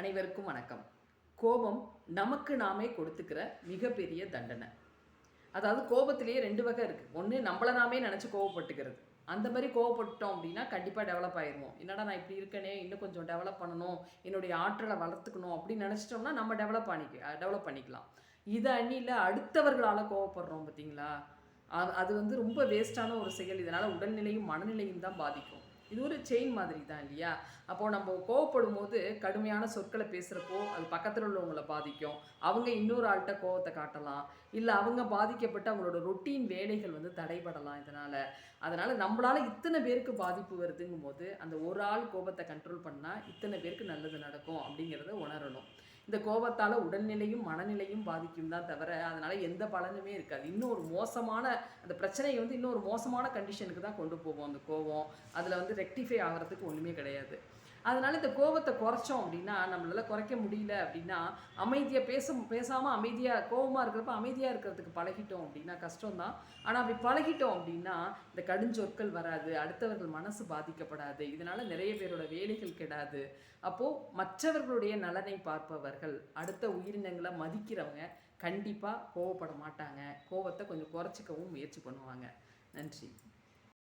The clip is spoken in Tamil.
அனைவருக்கும் வணக்கம். கோபம் நமக்கு நாமே கொடுத்துக்கிற மிகப்பெரிய தண்டனை. அதாவது கோபத்திலேயே ரெண்டு வகை இருக்குது ஒன்று நம்மள நாமே நினச்சி கோவப்பட்டுக்கிறது. அந்த மாதிரி கோவப்பட்டோம் அப்படின்னா கண்டிப்பாக டெவலப் ஆயிடுவோம் என்னடா நான் இப்படி இருக்கனே இன்னும் கொஞ்சம் டெவலப் பண்ணணும் என்னுடைய ஆற்றலை வளர்த்துக்கணும் அப்படின்னு நினச்சிட்டோம்னா நம்ம டெவலப் பண்ணிக்க டெவலப் பண்ணிக்கலாம். இதை அண்ணியில் அடுத்தவர்களால் கோவப்படுறோம் பார்த்தீங்களா அது அது வந்து ரொம்ப வேஸ்ட்டான ஒரு செயல். இதனால் உடல்நிலையும் மனநிலையும் தான் பாதிக்கும். இது ஒரு செயின் மாதிரி தான் இல்லையா? அப்போது நம்ம கோவப்படும் போது கடுமையான சொற்களை பேசுகிறப்போ அது பக்கத்தில் உள்ளவங்களை பாதிக்கும். அவங்க இன்னொரு ஆள்கிட்ட கோவத்தை காட்டலாம். இல்லை அவங்க பாதிக்கப்பட்டு அவங்களோட ரொட்டீன் வேலைகள் வந்து தடைபடலாம் இதனால். அதனால் நம்மளால் இத்தனை பேருக்கு பாதிப்பு வருதுங்கும் போது அந்த ஒரு ஆள் கோபத்தை கண்ட்ரோல் பண்ணால் இத்தனை பேருக்கு நல்லது நடக்கும் அப்படிங்கிறத உணரணும். இந்த கோபத்தால் உடல்நிலையும் மனநிலையும் பாதிக்கும் தான் தவிர அதனால் எந்த பலனுமே இருக்காது. இன்னும் ஒரு மோசமான அந்த பிரச்சனையை வந்து இன்னும் ஒரு மோசமான கண்டிஷனுக்கு தான் கொண்டு போவோம் அந்த கோபம். அதில் வந்து ரெக்டிஃபை ஆகிறதுக்கு ஒன்றுமே கிடையாது. அதனால் இந்த கோபத்தை குறைச்சோம் அப்படின்னா நம்மளால் குறைக்க முடியல அப்படின்னா அமைதியாக பேச பேசாமல் அமைதியாக கோபமாக இருக்கிறப்ப அமைதியாக இருக்கிறதுக்கு பழகிட்டோம் அப்படின்னா கஷ்டம்தான். ஆனால் அப்படி பழகிட்டோம் அப்படின்னா இந்த கடுஞ்சொற்கள் வராது அடுத்தவர்கள் மனசு பாதிக்கப்படாது இதனால் நிறைய பேரோட வேலைகள் கெடாது. அப்போது மற்றவர்களுடைய நலனை பார்ப்பவர்கள் அடுத்த உயிரினங்களை மதிக்கிறவங்க கண்டிப்பாக கோவப்பட மாட்டாங்க. கோவத்தை கொஞ்சம் குறைச்சிக்கவும் முயற்சி பண்ணுவாங்க. நன்றி.